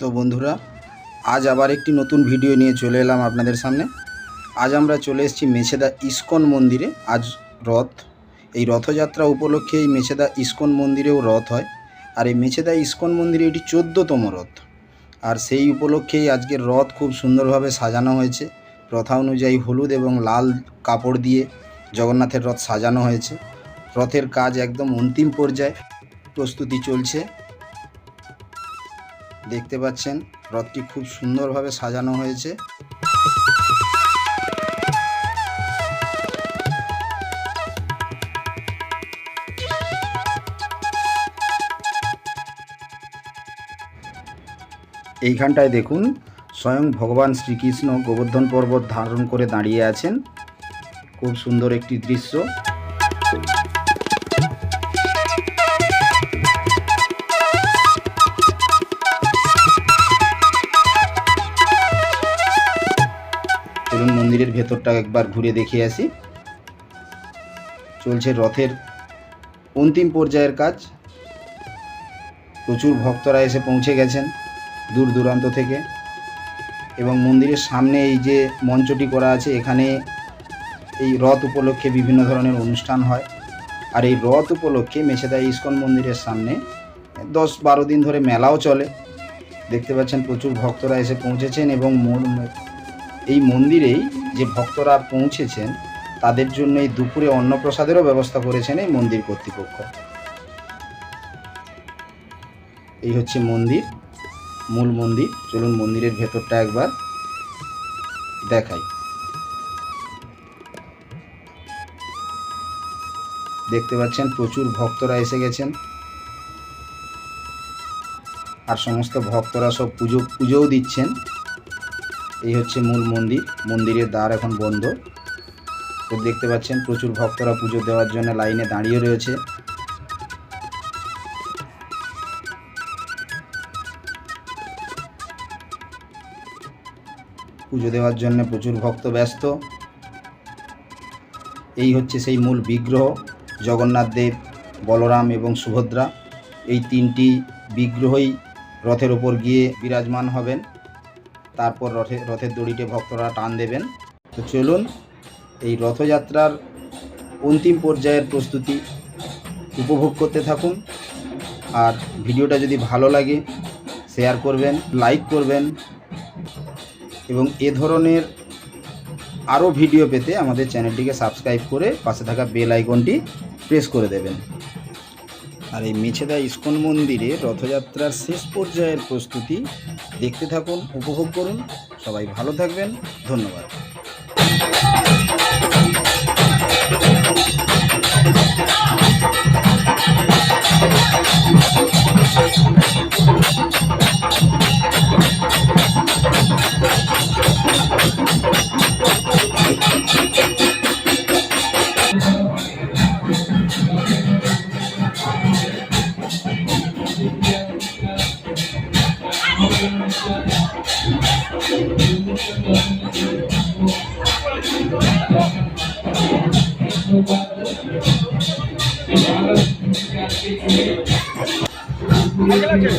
তো বন্ধুরা, আজ আবার একটি নতুন ভিডিও নিয়ে চলে এলাম আপনাদের সামনে। আজ আমরা চলে এসেছি মেছেদা ইস্কন মন্দিরে। আজ রথ, এই রথযাত্রা উপলক্ষে এই মেছেদা ইস্কন মন্দিরেও রথ হয়। আর এই মেছেদা ইস্কন মন্দিরে এটি চোদ্দতম রথ। আর সেই উপলক্ষেই আজকের রথ খুব সুন্দরভাবে সাজানো হয়েছে। প্রথা অনুযায়ী হলুদ এবং লাল কাপড় দিয়ে জগন্নাথের রথ সাজানো হয়েছে। রথের কাজ একদম অন্তিম পর্যায়ে প্রস্তুতি চলছে। দেখতে পাচ্ছেন, রথটি খুব সুন্দরভাবে সাজানো হয়েছে। এইখানটায় দেখুন, স্বয়ং ভগবান শ্রীকৃষ্ণ গোবর্ধন পর্বত ধারণ করে দাঁড়িয়ে আছেন। খুব সুন্দর একটি দৃশ্য। মন্দিরের ভেতরটা একবার ঘুরে দেখে আসি। চলছে রথের অন্তিম পর্যায়ের কাজ। প্রচুর ভক্তরা এসে পৌঁছে গেছেন। দূর দূরান্ত থেকে। এবং মন্দিরের সামনে এই যে মঞ্চটি করা আছে, এখানে এই রথ উপলক্ষে বিভিন্ন ধরনের অনুষ্ঠান হয়। আর এই রথ উপলক্ষে মেছেদা ইস্কন মন্দিরের সামনে দশ বারো দিন ধরে মেলাও চলে। দেখতে পাচ্ছেন প্রচুর ভক্তরা এসে পৌঁছেছেন এবং এই মন্দিরেই যে ভক্তরা পৌঁছেছেন, তাদের জন্য এই দুপুরে অন্নপ্রসাদেরও ব্যবস্থা করেছেন এই মন্দির কর্তৃপক্ষ। এই হচ্ছে মন্দির। মূল মন্দির। চলুন মন্দিরের ভেতরটা একবার দেখাই। দেখতে পাচ্ছেন, প্রচুর ভক্তরা এসে গেছেন। আর সমস্ত ভক্তরা সব পুজো, পুজোও দিচ্ছেন। এই হচ্ছে মূল মন্দির। মন্দিরের দ্বার এখন বন্ধ। তো দেখতে পাচ্ছেন, প্রচুর ভক্তরা পুজো দেওয়ার জন্য লাইনে দাঁড়িয়ে রয়েছে। পুজো দেওয়ার জন্য প্রচুর ভক্ত ব্যস্ত। এই হচ্ছে সেই মূল বিগ্রহ, জগন্নাথ দেব, বলরাম এবং সুভদ্রা। এই তিনটি বিগ্রহই রথের ওপর গিয়ে বিরাজমান হবেন। তারপর রথে, রথের দড়িতে ভক্তরা টান দেবেন। তো চলুন, এই রথযাত্রার অন্তিম পর্যায়ের প্রস্তুতি উপভোগ করতে থাকুন। আর ভিডিওটা যদি ভালো লাগে, শেয়ার করবেন, লাইক করবেন এবং এ ধরনের আরও ভিডিও পেতে আমাদের চ্যানেলটিকে সাবস্ক্রাইব করে পাশে থাকা বেল আইকনটি প্রেস করে দেবেন। আর এই মেছেদা ইস্কন মন্দিরে রথযাত্রার শেষ পর্যায়ের প্রস্তুতি দেখতে থাকুন, উপভোগ করুন। সবাই ভালো থাকবেন। ধন্যবাদ। అగలకే అగలకే